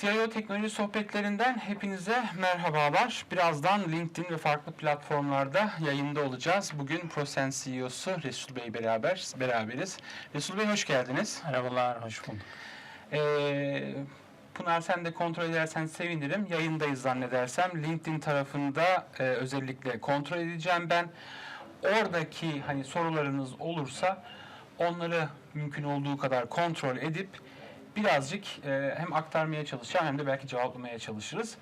CIO Teknoloji Sohbetlerinden hepinize merhabalar. Birazdan LinkedIn ve farklı platformlarda yayında olacağız. Bugün ProSense CEO'su Resul Bey beraber beraberiz. Resul Bey hoş geldiniz. Merhabalar, hoş bulduk. Ee, Pınar sen de kontrol edersen sevinirim. Yayındayız zannedersem. LinkedIn tarafında e, özellikle kontrol edeceğim ben. Oradaki hani sorularınız olursa onları mümkün olduğu kadar kontrol edip birazcık e, hem aktarmaya çalışacağım hem de belki cevaplamaya çalışırız.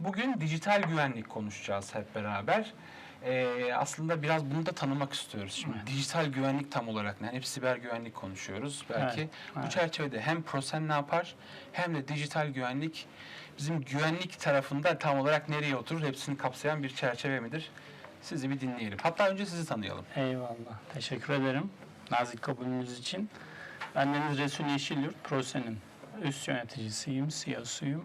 Bugün dijital güvenlik konuşacağız hep beraber. E, aslında biraz bunu da tanımak istiyoruz. Şimdi Evet. dijital güvenlik tam olarak ne? Yani hep siber güvenlik konuşuyoruz belki. Evet, Bu evet. çerçevede hem Prosen ne yapar hem de dijital güvenlik bizim güvenlik tarafında tam olarak nereye oturur hepsini kapsayan bir çerçeve midir? Sizi bir dinleyelim. Hatta önce sizi tanıyalım. Eyvallah, teşekkür ederim nazik kabulünüz için. Ben Deniz Resul Yeşilyurt, Prosen'in üst yöneticisiyim, CEO'suyum.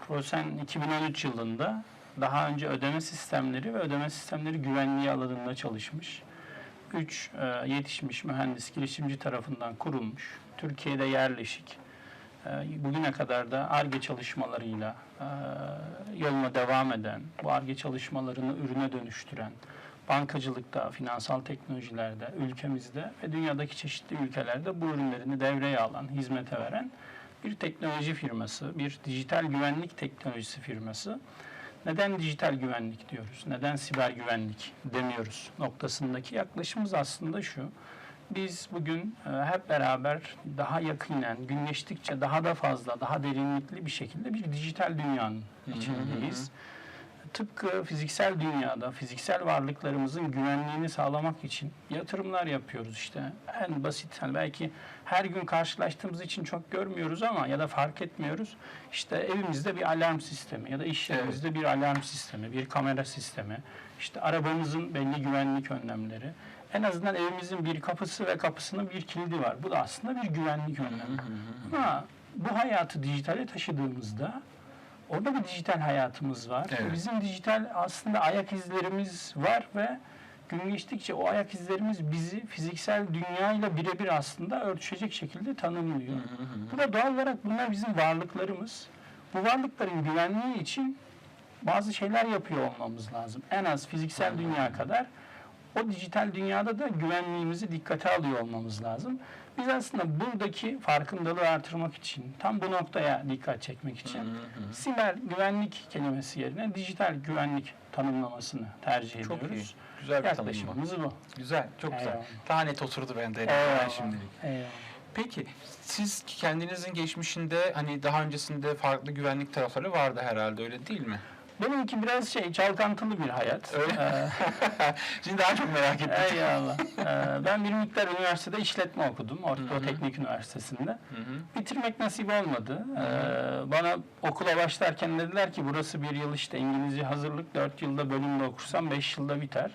Prosen 2013 yılında daha önce ödeme sistemleri ve ödeme sistemleri güvenliği alanında çalışmış. Üç e, yetişmiş mühendis girişimci tarafından kurulmuş. Türkiye'de yerleşik. E, bugüne kadar da ARGE çalışmalarıyla e, yoluna devam eden, bu ARGE çalışmalarını ürüne dönüştüren, bankacılıkta, finansal teknolojilerde, ülkemizde ve dünyadaki çeşitli ülkelerde bu ürünlerini devreye alan, hizmete veren bir teknoloji firması, bir dijital güvenlik teknolojisi firması. Neden dijital güvenlik diyoruz? Neden siber güvenlik demiyoruz? Noktasındaki yaklaşımımız aslında şu. Biz bugün e, hep beraber daha yakinen, gün geçtikçe daha da fazla, daha derinlikli bir şekilde bir dijital dünyanın içindeyiz. Tıpkı fiziksel dünyada, fiziksel varlıklarımızın güvenliğini sağlamak için yatırımlar yapıyoruz işte. En basit, hani belki her gün karşılaştığımız için çok görmüyoruz ama ya da fark etmiyoruz. İşte evimizde bir alarm sistemi ya da iş Evet. yerimizde bir alarm sistemi, bir kamera sistemi, işte arabamızın belli güvenlik önlemleri. En azından evimizin bir kapısı ve kapısının bir kilidi var. Bu da aslında bir güvenlik önlemi. Ama bu hayatı dijitale taşıdığımızda orada bir dijital hayatımız var. Evet. Bizim dijital aslında ayak izlerimiz var ve gün geçtikçe o ayak izlerimiz bizi fiziksel dünyayla birebir aslında örtüşecek şekilde tanımlıyor. Bu da doğal olarak bunlar bizim varlıklarımız. Bu varlıkların güvenliği için bazı şeyler yapıyor olmamız lazım. En az fiziksel dünya kadar o dijital dünyada da güvenliğimizi dikkate alıyor olmamız lazım. Biz aslında buradaki farkındalığı artırmak için, tam bu noktaya dikkat çekmek için siber güvenlik kelimesi yerine dijital güvenlik tanımlamasını tercih Çok iyi. ediyoruz. Güzel bir tanımlama. Yaklaşımımız bu. Güzel, çok güzel. Eyvallah. Daha net oturdu bende Eyvallah. şimdilik. Eyvallah. Peki siz kendinizin geçmişinde hani daha öncesinde farklı güvenlik tarafları vardı herhalde öyle değil mi? Benimki biraz şey çalkantılı bir hayat. Öyle. Ee, Şimdi daha çok merak ettim. Eyvallah. Ee, ben bir miktar üniversitede işletme okudum. Orta. Teknik Üniversitesi'nde. Hı hı. Bitirmek nasip olmadı. Ee, bana okula başlarken dediler ki burası bir yıl işte İngilizce hazırlık, dört yılda bölümde okursan beş yılda biter.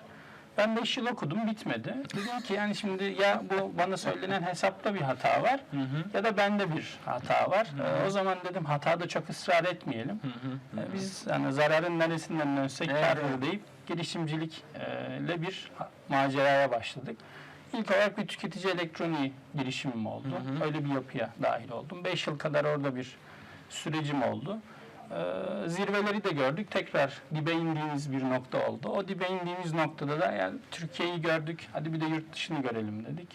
Ben beş yıl okudum bitmedi. Dedim ki yani şimdi ya bu bana söylenen hesapta bir hata var Hı hı. ya da bende bir hata var. Ee, o zaman dedim hatada çok ısrar etmeyelim. Hı hı. Ee, Biz yani zararın neresinden dönsek Evet, evet. deyip girişimcilikle bir ha- maceraya başladık. İlk olarak bir tüketici elektroniği girişimim oldu. Hı hı. Öyle bir yapıya dahil oldum. 5 yıl kadar orada bir sürecim oldu. Ee, zirveleri de gördük. Tekrar dibe indiğimiz bir nokta oldu. O dibe indiğimiz noktada da yani Türkiye'yi gördük. Hadi bir de yurt dışını görelim dedik.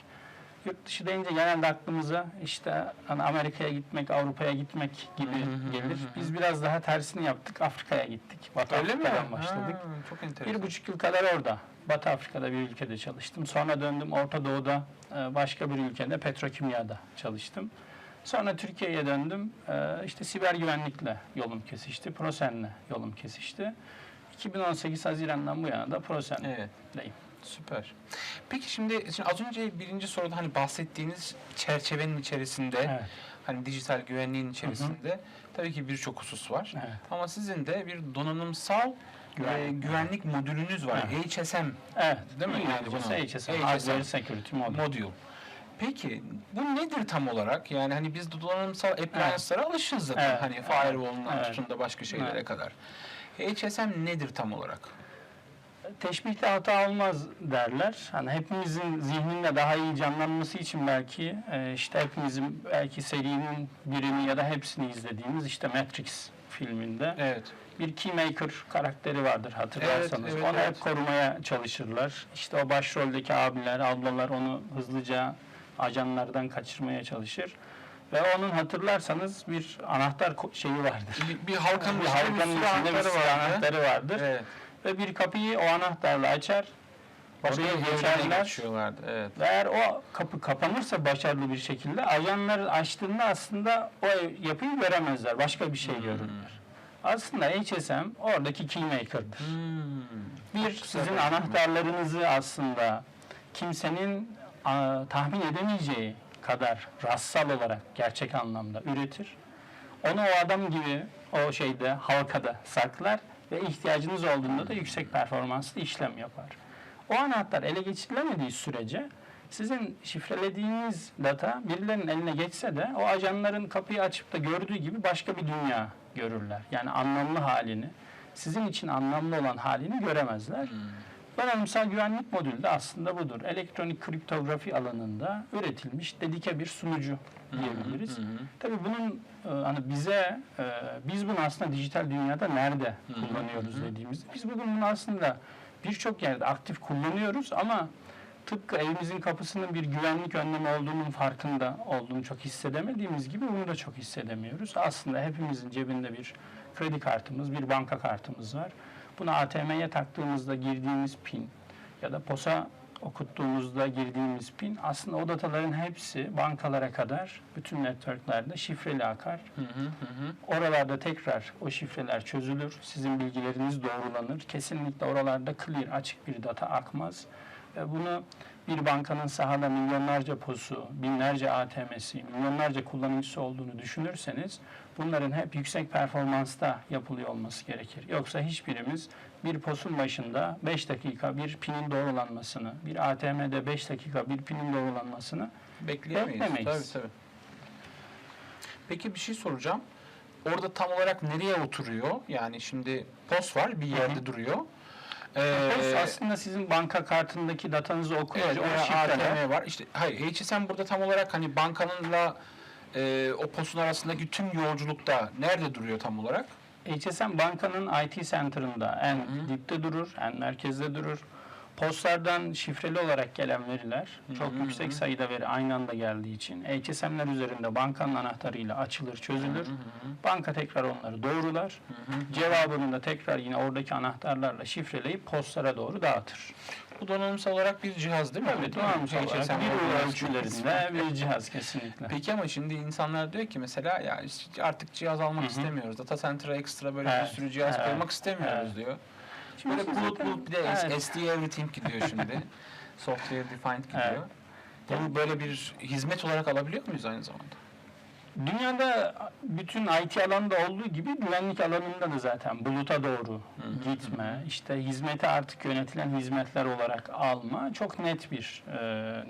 Yurt dışı deyince genelde aklımıza işte hani Amerika'ya gitmek, Avrupa'ya gitmek gibi gelir. Biz biraz daha tersini yaptık. Afrika'ya gittik. Batı Öyle mi? Afrika'dan başladık. Ha, çok enteresan. Bir buçuk yıl kadar orada. Batı Afrika'da bir ülkede çalıştım. Sonra döndüm Orta Doğu'da e, başka bir ülkede petrokimyada çalıştım. Sonra Türkiye'ye döndüm. E, İşte siber güvenlikle yolum kesişti. Prosen'le yolum kesişti. 2018 Haziran'dan bu yana da Prosen'deyim. Evet. Süper. Peki şimdi, şimdi az önce birinci soruda hani bahsettiğiniz çerçevenin içerisinde Evet. hani dijital güvenliğin içerisinde tabii ki birçok husus var. Evet. Ama sizin de bir donanımsal Güvenlik. e, güvenlik modülünüz var. HSM Evet. Değil mi? Yani HSM, HSM. Hardware Security Model. modül. Peki bu nedir tam olarak? Yani hani biz donanımsal appliance'lara alışığız zaten. Evet. Hani firewall'undan Evet. tutun da başka şeylere Evet. kadar. HSM nedir tam olarak? teşbihte hata olmaz derler. Hani hepimizin zihninde daha iyi canlanması için belki e, işte hepimizin belki serinin birini ya da hepsini izlediğimiz işte Matrix filminde Evet. bir keymaker karakteri vardır hatırlarsanız. Evet, evet, onu evet. hep korumaya çalışırlar. İşte o başroldeki abiler, ablalar onu hızlıca ajanlardan kaçırmaya çalışır. Ve onun hatırlarsanız bir anahtar şeyi vardır. Bir, bir halkanın bir bir halkanın içinde bir anahtarı vardı. anahtarı vardır. Evet. Ve bir kapıyı o anahtarla açar. Oraya geçerler. Evet. Ve eğer o kapı kapanırsa başarılı bir şekilde ajanlar açtığında aslında o yapıyı göremezler. Başka bir şey görürler. Aslında HSM oradaki keymaker'dır. Hmm. Bir sizin anahtarlarınızı aslında kimsenin tahmin edemeyeceği kadar rassal olarak gerçek anlamda üretir. Onu o adam gibi o şeyde halkada saklar ve ihtiyacınız olduğunda da yüksek performanslı işlem yapar. O anahtar ele geçirilemediği sürece sizin şifrelediğiniz data birilerinin eline geçse de o ajanların kapıyı açıp da gördüğü gibi başka bir dünya görürler. Yani anlamlı halini, sizin için anlamlı olan halini göremezler. Donanımsal güvenlik modülü de aslında budur. Elektronik kriptografi alanında üretilmiş dedike bir sunucu diyebiliriz. Hı hı. Tabii bunun e, hani bize e, biz bunu aslında dijital dünyada nerede Hı hı, kullanıyoruz hı hı. dediğimizde biz bugün bunu aslında birçok yerde aktif kullanıyoruz ama tıpkı evimizin kapısının bir güvenlik önlemi olduğunun farkında olduğunu çok hissedemediğimiz gibi bunu da çok hissedemiyoruz. Aslında hepimizin cebinde bir kredi kartımız, bir banka kartımız var. Bunu ATM'ye taktığımızda girdiğimiz pin ya da posa okuttuğumuzda girdiğimiz pin aslında o dataların hepsi bankalara kadar bütün networklerde şifreli akar. Hı hı hı. Oralarda tekrar o şifreler çözülür. Sizin bilgileriniz doğrulanır. Kesinlikle oralarda clear, açık bir data akmaz. Ve bunu bir bankanın sahada milyonlarca posu, binlerce ATM'si, milyonlarca kullanıcısı olduğunu düşünürseniz bunların hep yüksek performansta yapılıyor olması gerekir. Yoksa hiçbirimiz bir posun başında 5 dakika bir pinin doğrulanmasını, bir ATM'de 5 dakika bir pinin doğrulanmasını Bekleyemeyiz. Beklemeyiz. Tabii tabii. Peki bir şey soracağım. Orada tam olarak nereye oturuyor? Yani şimdi POS var bir yerde hı. duruyor. Ee, aslında sizin banka kartındaki datanızı okuyor. Evet, oraya. ATM var. İşte hayır, HSM burada tam olarak hani bankanınla e, o POS'un arasındaki tüm yolculukta nerede duruyor tam olarak? HSM bankanın IT center'ında en hı. dipte durur, en merkezde durur. Postlardan şifreli olarak gelen veriler, çok hı yüksek hı. sayıda veri aynı anda geldiği için HSM'ler üzerinde bankanın anahtarıyla açılır, çözülür. Hı hı Banka tekrar onları doğrular. hı hı. Cevabını da tekrar yine oradaki anahtarlarla şifreleyip postlara doğru dağıtır. Bu donanımsal olarak bir cihaz değil mi? Evet, donanımsal olarak HSM bir olarak ölçülerinde bir cihaz kesinlikle. Peki ama şimdi insanlar diyor ki mesela ya artık cihaz almak Hı hı. istemiyoruz. Data center'a ekstra böyle Evet, bir sürü cihaz evet, koymak istemiyoruz evet. diyor. Şimdi Böyle bulut bulut bir de Evet. SD Everything gidiyor şimdi. Software defined gidiyor. Evet. Bunu böyle bir hizmet olarak alabiliyor muyuz aynı zamanda? Dünyada bütün IT alanında olduğu gibi güvenlik alanında da zaten buluta doğru Hı hı, gitme, işte hizmeti artık yönetilen hizmetler olarak alma çok net bir e,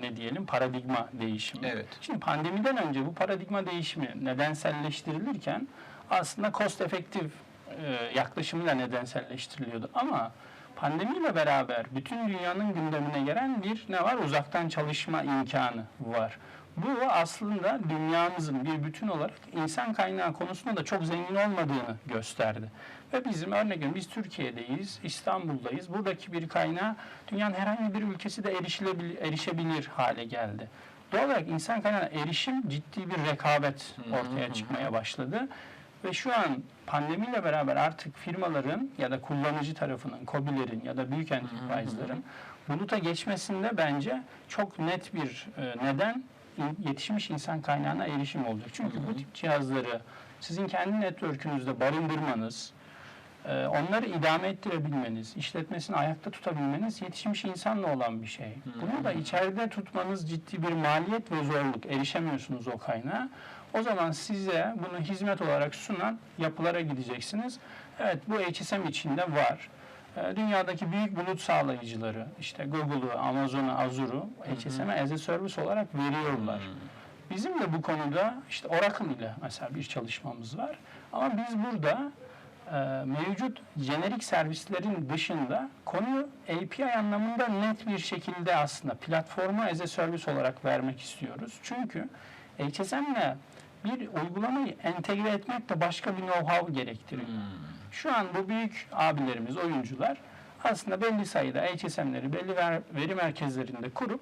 ne diyelim paradigma değişimi. Evet. Şimdi pandemiden önce bu paradigma değişimi nedenselleştirilirken aslında cost efektif yaklaşımıyla nedenselleştiriliyordu. Ama pandemiyle beraber bütün dünyanın gündemine gelen bir ne var? Uzaktan çalışma imkanı var. Bu aslında dünyamızın bir bütün olarak insan kaynağı konusunda da çok zengin olmadığını gösterdi. Ve bizim veriyorum biz Türkiye'deyiz, İstanbul'dayız. Buradaki bir kaynağı dünyanın herhangi bir ülkesi de erişilebilir, erişebilir hale geldi. Doğal olarak insan kaynağına erişim ciddi bir rekabet ortaya çıkmaya başladı. Ve şu an pandemiyle beraber artık firmaların ya da kullanıcı tarafının, COBİ'lerin ya da büyük enterprise'ların buluta geçmesinde bence çok net bir e, neden yetişmiş insan kaynağına erişim olacak. Çünkü bu tip cihazları sizin kendi network'ünüzde barındırmanız, e, onları idame ettirebilmeniz, işletmesini ayakta tutabilmeniz yetişmiş insanla olan bir şey. Bunu da içeride tutmanız ciddi bir maliyet ve zorluk. Erişemiyorsunuz o kaynağa. O zaman size bunu hizmet olarak sunan yapılara gideceksiniz. Evet bu HSM içinde var. E, Dünyadaki büyük bulut sağlayıcıları, işte Google'u, Amazon'u, Azure'u HSM'e as a service olarak veriyorlar. Bizim de bu konuda işte Oracle ile mesela bir çalışmamız var. Ama biz burada e, mevcut jenerik servislerin dışında konu API anlamında net bir şekilde aslında platforma as a service olarak vermek istiyoruz. Çünkü HSM'le bir uygulamayı entegre etmek de başka bir know-how gerektiriyor. Şu an bu büyük abilerimiz, oyuncular aslında belli sayıda HSM'leri belli ver- veri merkezlerinde kurup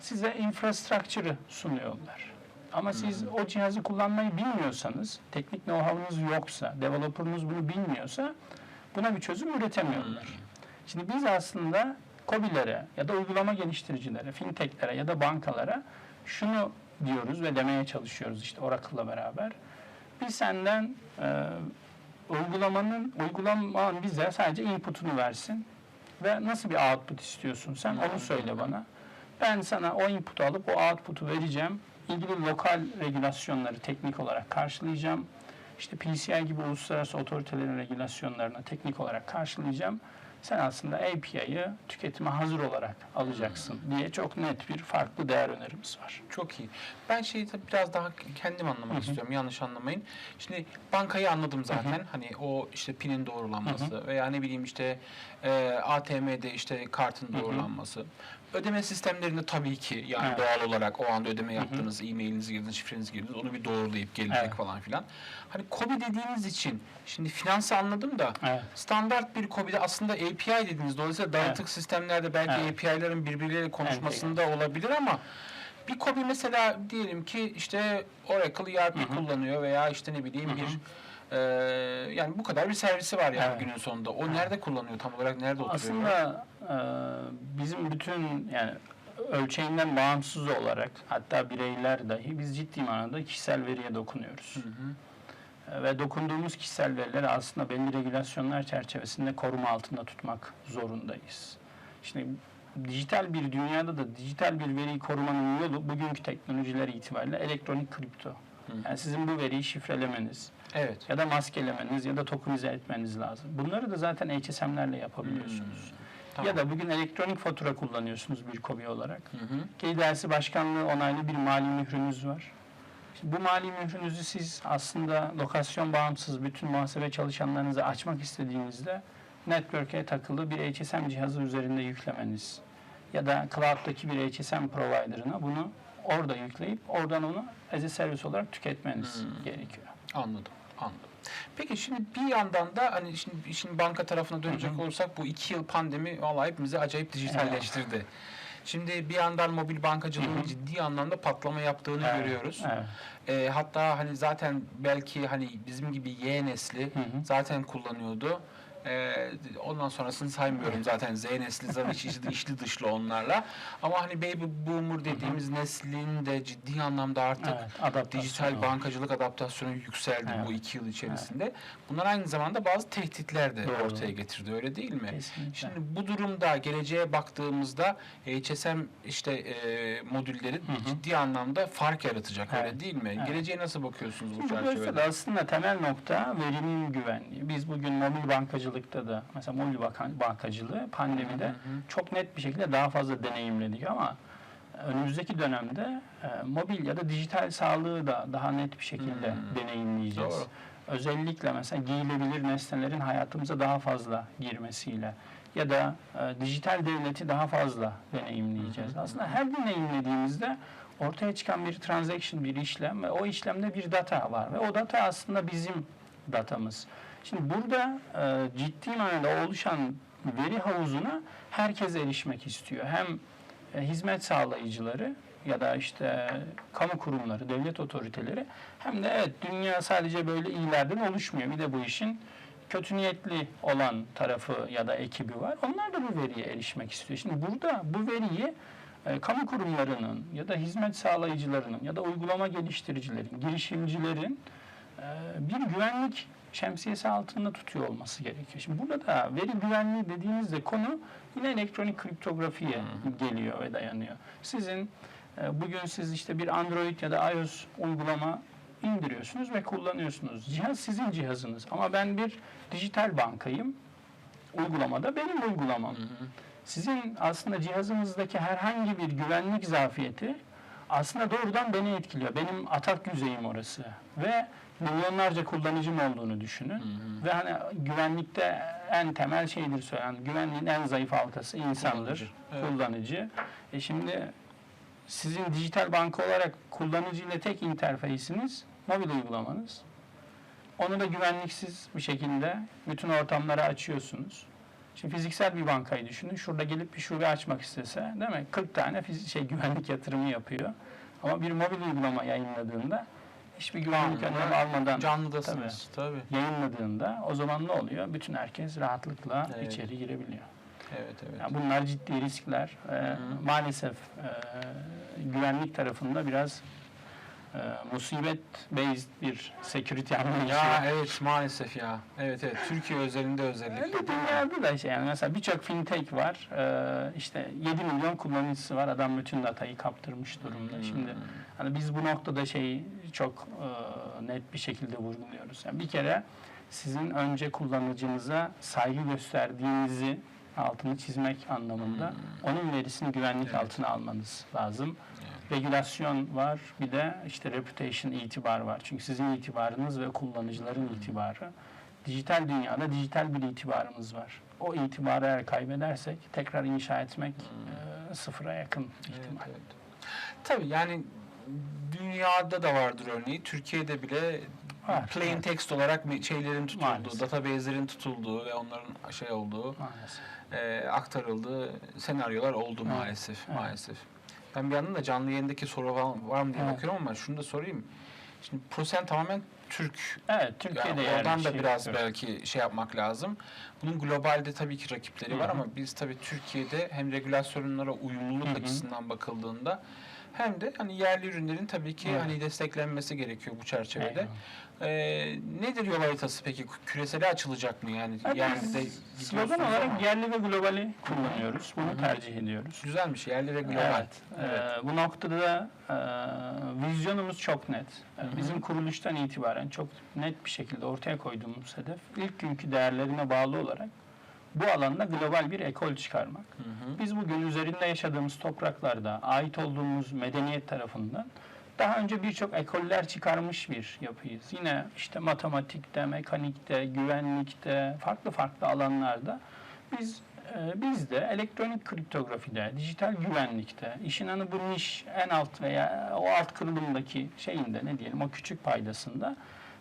size infrastructure'ı sunuyorlar. Ama siz o cihazı kullanmayı bilmiyorsanız, teknik know-how'unuz yoksa, developer'ınız bunu bilmiyorsa buna bir çözüm üretemiyorlar. Şimdi biz aslında COBİ'lere ya da uygulama geliştiricilere, fintechlere ya da bankalara şunu diyoruz ve demeye çalışıyoruz işte Oracle'la beraber. Biz senden e, uygulamanın, uygulaman bize sadece input'unu versin ve nasıl bir output istiyorsun sen onu söyle bana. Ben sana o input'u alıp o output'u vereceğim. İlgili lokal regülasyonları teknik olarak karşılayacağım. İşte PCI gibi uluslararası otoritelerin regülasyonlarını teknik olarak karşılayacağım. Sen aslında API'yi tüketime hazır olarak alacaksın diye çok net bir farklı değer önerimiz var. Çok iyi. Ben şeyi tabii biraz daha kendim anlamak Hı hı. istiyorum. Yanlış anlamayın. Şimdi bankayı anladım zaten. Hani o işte pinin doğrulanması veya ne bileyim işte e, ATM'de işte kartın doğrulanması. Ödeme sistemlerinde tabii ki yani Evet. doğal olarak o anda ödeme yaptınız, e-mailinizi girdiniz, şifrenizi girdiniz, onu bir doğrulayıp gelecek Evet. falan filan. Hani KOBİ dediğiniz için şimdi finansı anladım da Evet. standart bir KOBİ'de aslında API dediniz. Dolayısıyla dağıtık sistemlerde belki Evet. API'lerin birbirleriyle konuşmasında olabilir ama bir KOBİ mesela diyelim ki işte Oracle ERP Hı hı. kullanıyor veya işte ne bileyim Hı hı. bir e, yani bu kadar bir servisi var yani Evet. günün sonunda. O nerede kullanıyor tam olarak nerede oturuyor? Aslında e, bizim bütün yani ölçeğinden bağımsız olarak hatta bireyler dahi biz ciddi manada kişisel veriye dokunuyoruz. Hı hı. E, Ve dokunduğumuz kişisel verileri aslında belli regülasyonlar çerçevesinde koruma altında tutmak zorundayız. Şimdi dijital bir dünyada da dijital bir veriyi korumanın yolu bugünkü teknolojiler itibariyle elektronik kripto. Yani sizin bu veriyi şifrelemeniz Evet. ya da maskelemeniz ya da tokenize etmeniz lazım. Bunları da zaten HSM'lerle yapabiliyorsunuz. Tamam. Ya da bugün elektronik fatura kullanıyorsunuz bir kobi olarak. Hı hı. KDRC Başkanlığı onaylı bir mali mührünüz var. Şimdi bu mali mührünüzü siz aslında lokasyon bağımsız bütün muhasebe çalışanlarınızı açmak istediğinizde network'e takılı bir HSM cihazı üzerinde yüklemeniz ya da cloud'daki bir HSM provider'ına bunu orada yükleyip oradan onu as a service olarak tüketmeniz Hmm. gerekiyor. Anladım. Anladım. Peki şimdi bir yandan da hani şimdi işin banka tarafına dönecek olursak bu iki yıl pandemi vallahi hepimizi acayip dijitalleştirdi. Şimdi bir yandan mobil bankacılığın ciddi anlamda patlama yaptığını Evet, görüyoruz. Evet. Ee, hatta hani zaten belki hani bizim gibi Y nesli zaten kullanıyordu. Ee, ondan sonrasını saymıyorum zaten Z nesli zaten içli, içli dışlı onlarla. Ama hani baby boomer dediğimiz neslin de ciddi anlamda artık Evet, adaptasyon dijital oldu. bankacılık adaptasyonu yükseldi Evet. bu iki yıl içerisinde. Bunlar aynı zamanda bazı tehditler de Doğru. ortaya getirdi öyle değil mi? Kesinlikle. Şimdi bu durumda geleceğe baktığımızda HSM işte e, modülleri Hı ciddi anlamda fark yaratacak öyle Evet. değil mi? Evet. Geleceğe nasıl bakıyorsunuz bu Şimdi çerçevede? aslında temel nokta verinin güvenliği. Biz bugün mobil bankacılıkta da mesela mobil bakan- bankacılığı pandemide Hı hı. çok net bir şekilde daha fazla deneyimledik ama önümüzdeki dönemde e, mobil ya da dijital sağlığı da daha net bir şekilde Hmm. deneyimleyeceğiz. Doğru. Özellikle mesela giyilebilir nesnelerin hayatımıza daha fazla girmesiyle ya da e, dijital devleti daha fazla deneyimleyeceğiz. Hı. Aslında her deneyimlediğimizde ortaya çıkan bir transaction, bir işlem ve o işlemde bir data var ve o data aslında bizim datamız. Şimdi burada e, ciddi manada oluşan veri havuzuna herkes erişmek istiyor. Hem e, hizmet sağlayıcıları ya da işte kamu kurumları, devlet otoriteleri hem de evet dünya sadece böyle iyilerden oluşmuyor. Bir de bu işin kötü niyetli olan tarafı ya da ekibi var. Onlar da bu veriye erişmek istiyor. Şimdi burada bu veriyi e, kamu kurumlarının ya da hizmet sağlayıcılarının ya da uygulama geliştiricilerin, girişimcilerin e, bir güvenlik şemsiyesi altında tutuyor olması gerekiyor. Şimdi burada da veri güvenliği dediğimizde konu yine elektronik kriptografiye geliyor ve dayanıyor. Sizin e, bugün siz işte bir Android ya da iOS uygulama indiriyorsunuz ve kullanıyorsunuz. Cihaz sizin cihazınız ama ben bir dijital bankayım. Uygulamada benim uygulamam. Hı hı. Sizin aslında cihazınızdaki herhangi bir güvenlik zafiyeti aslında doğrudan beni etkiliyor. Benim atak yüzeyim orası. Ve milyonlarca kullanıcım olduğunu düşünün. Ve hani güvenlikte en temel şeydir söylen. Güvenliğin en zayıf halkası insandır. Kullanıcı, Kullanıcı. evet. E şimdi sizin dijital banka olarak kullanıcı ile tek interfeysiniz mobil uygulamanız. Onu da güvenliksiz bir şekilde bütün ortamlara açıyorsunuz. Şimdi fiziksel bir bankayı düşünün. Şurada gelip bir şube açmak istese değil mi? 40 tane şey güvenlik yatırımı yapıyor. Ama bir mobil uygulama yayınladığında hiçbir güvenlik Canlı, önlemi almadan Canlıdasınız. Tabii. yayınladığında o zaman ne oluyor? Bütün herkes rahatlıkla Evet. içeri girebiliyor. Evet evet. Yani bunlar ciddi riskler. Ee, hı. maalesef e, güvenlik tarafında biraz e, musibet based bir security anlayışı. Ya evet maalesef ya. Evet evet. Türkiye özelinde özellikle. Öyle dünyada da şey yani mesela birçok fintech var. Ee, işte 7 milyon kullanıcısı var. Adam bütün datayı kaptırmış durumda. Hmm. Şimdi hani biz bu noktada şeyi çok e, net bir şekilde vurguluyoruz. Yani bir kere sizin önce kullanıcınıza saygı gösterdiğinizi altını çizmek anlamında onun verisini güvenlik Hmm. Evet. altına almanız lazım. Regülasyon var, bir de işte reputation itibar var. Çünkü sizin itibarınız ve kullanıcıların itibarı. Dijital dünyada dijital bir itibarımız var. O itibarı eğer kaybedersek tekrar inşa etmek e, sıfıra yakın Hmm. Evet, ihtimal. evet. Tabii yani dünyada da vardır örneği. Türkiye'de bile Var, plain evet. text olarak şeylerin tutulduğu, Maalesef. database'lerin tutulduğu ve onların şey olduğu, e, aktarıldığı senaryolar oldu Evet, maalesef. evet. Maalesef. Ben bir yandan da canlı yayındaki soru var, var mı diye Evet. bakıyorum ama şunu da sorayım. Şimdi Prosen tamamen Türk Evet, Türkiye'de yani oradan da yerleşik. biraz Evet. belki şey yapmak lazım. Bunun globalde tabii ki rakipleri var Hı hı. ama biz tabii Türkiye'de hem regülasyonlara uyumluluk Hı hı. açısından bakıldığında hem de hani yerli ürünlerin tabii ki Evet. hani desteklenmesi gerekiyor bu çerçevede. Ee, nedir yol haritası peki? Küresele açılacak mı yani? Evet, yani biz de slogan olarak ama yerli ve globali kullanıyoruz. Bunu Hı hı. tercih ediyoruz. güzelmiş yerli ve global. Evet. Evet. Ee, bu noktada e, vizyonumuz çok net. Ee, Hı hı. Bizim kuruluştan itibaren çok net bir şekilde ortaya koyduğumuz hedef ilk günkü değerlerine bağlı olarak bu alanda global bir ekol çıkarmak. Hı hı. Biz bugün üzerinde yaşadığımız topraklarda ait olduğumuz medeniyet tarafından daha önce birçok ekoller çıkarmış bir yapıyız. Yine işte matematikte, mekanikte, güvenlikte, farklı farklı alanlarda biz e, biz de elektronik kriptografide, dijital güvenlikte, işin hani bu niş en alt veya o alt kırılımdaki şeyinde ne diyelim o küçük paydasında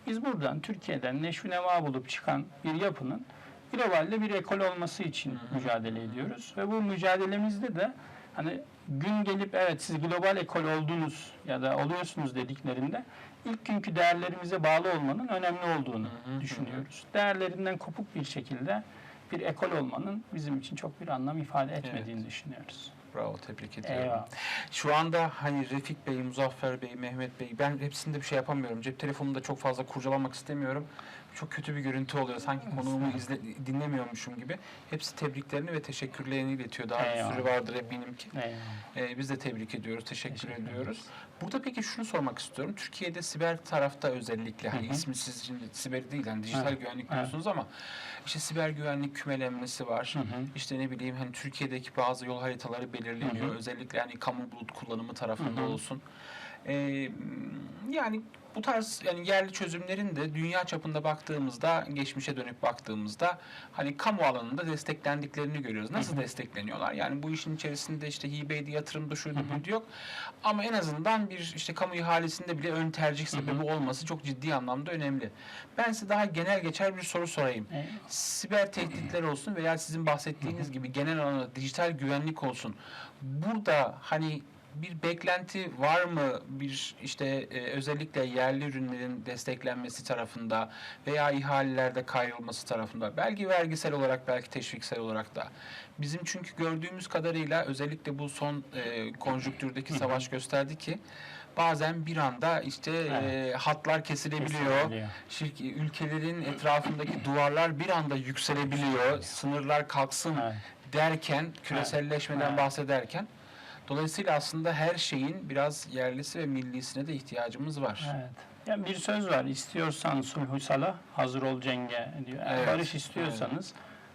biz buradan Türkiye'den neşvi neva bulup çıkan bir yapının globalde bir ekol olması için mücadele ediyoruz. Ve bu mücadelemizde de hani gün gelip evet siz global ekol oldunuz ya da oluyorsunuz dediklerinde ilk günkü değerlerimize bağlı olmanın önemli olduğunu düşünüyoruz. Değerlerinden kopuk bir şekilde bir ekol olmanın bizim için çok bir anlam ifade etmediğini düşünüyoruz. Bravo tebrik ediyorum. Eyvallah. Şu anda hani Refik Bey, Muzaffer Bey, Mehmet Bey ben hepsinde bir şey yapamıyorum. Cep telefonunu da çok fazla kurcalamak istemiyorum. Çok kötü bir görüntü oluyor. Sanki konuğumu izle, dinlemiyormuşum gibi. Hepsi tebriklerini ve teşekkürlerini iletiyor. Daha bir Eyvallah. sürü vardır eminim ki. Eyvallah. Ee, biz de tebrik ediyoruz, teşekkür, Teşekkür ediyoruz. ederiz. Burada peki şunu sormak istiyorum. Türkiye'de siber tarafta özellikle hani ismi siz şimdi siber değil hani dijital Evet, güvenlik evet. diyorsunuz ama işte siber güvenlik kümelenmesi var. Hı hı. İşte ne bileyim hani Türkiye'deki bazı yol haritaları belirleniyor. Hı hı. Özellikle hani kamu bulut kullanımı tarafında Hı hı. olsun. Ee, yani bu tarz yani yerli çözümlerin de dünya çapında baktığımızda, geçmişe dönüp baktığımızda hani kamu alanında desteklendiklerini görüyoruz. Nasıl destekleniyorlar? Yani bu işin içerisinde işte hibeydi, yatırımda şuydu, buydu yok. Ama en azından bir işte kamu ihalesinde bile ön tercih sebebi olması çok ciddi anlamda önemli. Ben size daha genel geçer bir soru sorayım siber tehditler olsun veya sizin bahsettiğiniz gibi genel anlamda dijital güvenlik olsun. Burada hani bir beklenti var mı bir işte e, özellikle yerli ürünlerin desteklenmesi tarafında veya ihalelerde kayrılması tarafında belki vergisel olarak belki teşviksel olarak da bizim çünkü gördüğümüz kadarıyla özellikle bu son e, konjüktürdeki savaş gösterdi ki bazen bir anda işte e, Evet. hatlar kesilebiliyor. Kesinlikle. Şirk, ülkelerin etrafındaki duvarlar bir anda yükselebiliyor, sınırlar kalksın Evet. derken, küreselleşmeden Evet. bahsederken. Dolayısıyla aslında her şeyin biraz yerlisi ve millisine de ihtiyacımız var. Evet. Ya bir söz var. İstiyorsan sulhu salah, hazır ol cenge diyor. Eğer Evet, barış istiyorsanız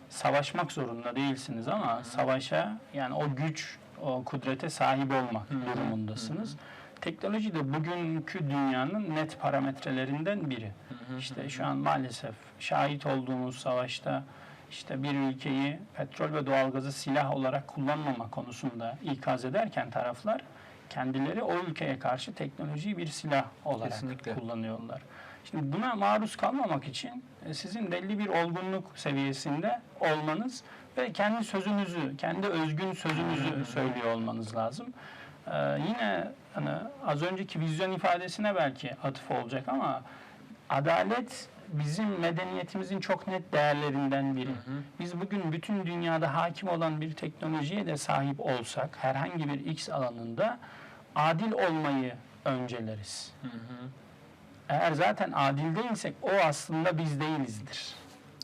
savaşmak zorunda değilsiniz ama savaşa yani o güç, o kudrete sahip olmak Hı hı, durumundasınız. teknoloji de bugünkü dünyanın net parametrelerinden biri. İşte şu an maalesef şahit olduğumuz savaşta işte bir ülkeyi petrol ve doğalgazı silah olarak kullanmama konusunda ikaz ederken taraflar kendileri o ülkeye karşı teknolojiyi bir silah olarak Kesinlikle. kullanıyorlar. Şimdi buna maruz kalmamak için e, sizin belli bir olgunluk seviyesinde olmanız ve kendi sözünüzü, kendi özgün sözünüzü söylüyor olmanız lazım. Ee, yine hani az önceki vizyon ifadesine belki atıf olacak ama adalet bizim medeniyetimizin çok net değerlerinden biri. Biz bugün bütün dünyada hakim olan bir teknolojiye de sahip olsak herhangi bir X alanında adil olmayı önceleriz. Eğer zaten adil değilsek o aslında biz değilizdir.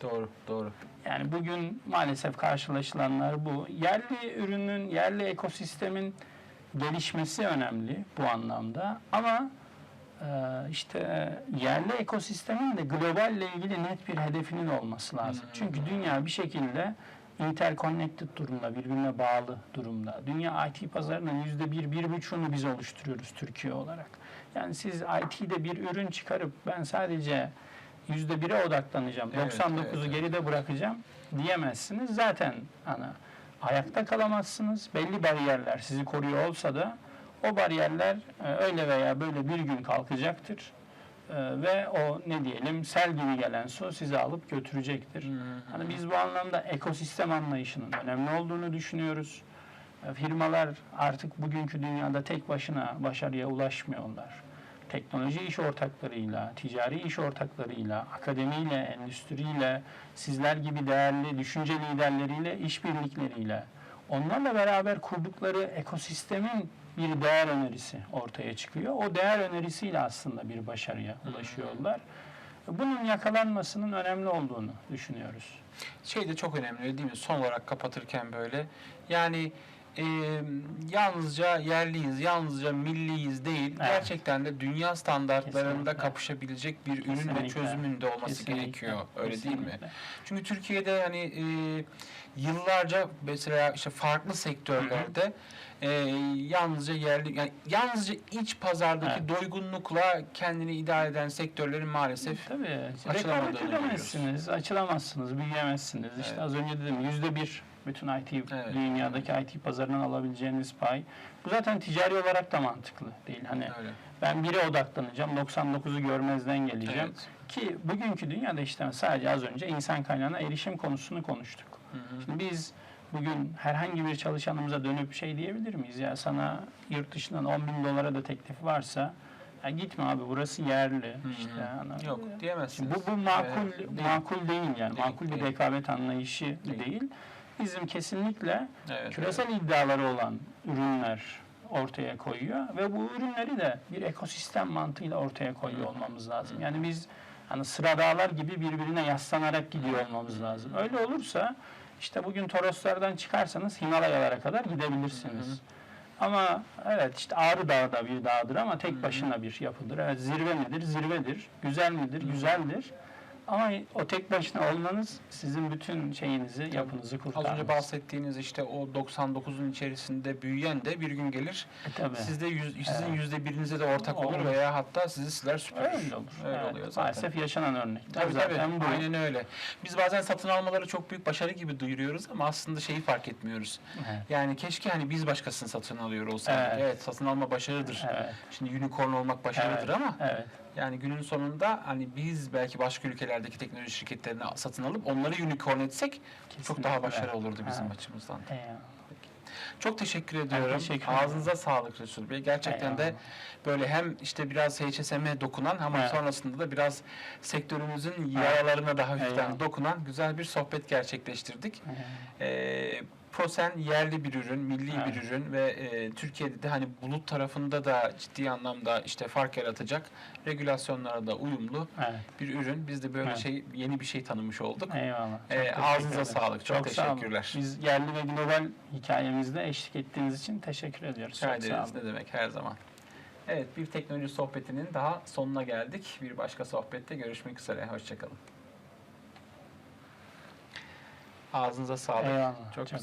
Doğru, doğru. Yani bugün maalesef karşılaşılanlar bu. Yerli ürünün, yerli ekosistemin gelişmesi önemli bu anlamda. Ama işte yerli ekosistemin de globalle ilgili net bir hedefinin olması lazım. Çünkü dünya bir şekilde interconnected durumda, birbirine bağlı durumda. Dünya IT pazarının yüzde bir, bir buçuğunu biz oluşturuyoruz Türkiye olarak. Yani siz IT'de bir ürün çıkarıp ben sadece yüzde bire odaklanacağım, Evet, 99'u evet, evet. geride bırakacağım diyemezsiniz. Zaten ana ayakta kalamazsınız. Belli bariyerler sizi koruyor olsa da o bariyerler e, öyle veya böyle bir gün kalkacaktır. E, ve o ne diyelim sel gibi gelen su sizi alıp götürecektir. Hani biz bu anlamda ekosistem anlayışının önemli olduğunu düşünüyoruz. E, Firmalar artık bugünkü dünyada tek başına başarıya ulaşmıyorlar. Teknoloji iş ortaklarıyla, ticari iş ortaklarıyla, akademiyle, endüstriyle, sizler gibi değerli düşünce liderleriyle, işbirlikleriyle, onlarla beraber kurdukları ekosistemin bir değer önerisi ortaya çıkıyor. O değer önerisiyle aslında bir başarıya ulaşıyorlar. Bunun yakalanmasının önemli olduğunu düşünüyoruz. Şey de çok önemli değil mi? Son olarak kapatırken böyle. Yani e, yalnızca yerliyiz, yalnızca milliyiz değil. Evet. Gerçekten de dünya standartlarında Kesinlikle. kapışabilecek bir ürün ve Kesinlikle. çözümünde olması Kesinlikle. gerekiyor. Öyle değil mi? Kesinlikle. Çünkü Türkiye'de hani e, yıllarca mesela işte farklı sektörlerde e, yalnızca yerli yani yalnızca iç pazardaki Evet. doygunlukla kendini idare eden sektörlerin maalesef Tabii. açılamadığını Rekabet edemezsiniz, açılamazsınız, büyüyemezsiniz. İşte Evet. az önce dedim yüzde bir bütün IT, Evet. dünyadaki IT pazarından alabileceğiniz pay. Bu zaten ticari olarak da mantıklı değil. Hani öyle. ben bire odaklanacağım, 99'u görmezden geleceğim. Evet. Ki bugünkü dünyada işte sadece az önce insan kaynağına erişim konusunu konuştuk. Hı hı. Şimdi biz bugün herhangi bir çalışanımıza dönüp şey diyebilir miyiz? Ya sana yurt dışından 10 bin dolara da teklif varsa ya gitme abi burası yerli. Hı hı. işte hani- Yok diyemezsiniz. Şimdi bu, bu makul Evet, değil. makul değil yani. Değil, makul bir rekabet anlayışı Değil. değil. Bizim kesinlikle Evet, küresel iddiaları olan ürünler ortaya koyuyor ve bu ürünleri de bir ekosistem mantığıyla ortaya koyuyor olmamız lazım. Yani biz hani sıradağlar gibi birbirine yaslanarak gidiyor olmamız lazım. Öyle olursa işte bugün Toroslardan çıkarsanız Himalayalara kadar gidebilirsiniz. Ama evet işte Ağrı Dağı da bir dağdır ama tek başına bir yapıdır. Evet zirve midir? Zirvedir. Güzel midir? Güzeldir. Ama o tek başına olmanız sizin bütün şeyinizi, yapınızı Az kurtarmaz. önce bahsettiğiniz işte o 99'un içerisinde büyüyen de bir gün gelir. E, tabii. Sizde yüz, sizin Evet. yüzde birinize de ortak olur Olur. veya hatta sizi siler süpürür. Öyle olur. Öyle Evet, oluyor zaten. Maalesef yaşanan örnekler Tabii tabii. zaten bu. Aynen öyle. Biz bazen satın almaları çok büyük başarı gibi duyuruyoruz ama aslında şeyi fark etmiyoruz. Evet. Yani keşke hani biz başkasını satın alıyor olsaydık. Evet, Evet. satın alma başarıdır. Evet. Şimdi unicorn olmak başarıdır Evet. ama Evet. Yani günün sonunda hani biz belki başka ülkelerdeki teknoloji şirketlerini satın alıp onları unicorn etsek çok Kesinlikle. daha başarılı olurdu bizim Evet. açımızdan. Eyvallah. Çok teşekkür ediyorum. teşekkür ederim. Ağzınıza sağlık Resul Bey. Gerçekten de Eyvallah. böyle hem işte biraz HSM'e dokunan ama Evet. sonrasında da biraz sektörümüzün yaralarına da hafiften Eyvallah. dokunan güzel bir sohbet gerçekleştirdik. Evet. Ee, Prosen yerli bir ürün, milli bir Evet. ürün ve e, Türkiye'de de hani bulut tarafında da ciddi anlamda işte fark yaratacak, regülasyonlara da uyumlu Evet. bir ürün. Biz de böyle Evet. şey yeni bir şey tanımış olduk. Eyvallah. Çok Ee, teşekkür ağzınıza sağlık. Çok sağ olun. teşekkürler. Biz yerli ve global hikayemizde eşlik ettiğiniz için teşekkür ediyoruz. Rica Çok sağ ederiz. Ne demek her zaman. Evet bir teknoloji sohbetinin daha sonuna geldik. Bir başka sohbette görüşmek üzere. Hoşçakalın. Ağzınıza sağlık. Eyvallah. Çok güzel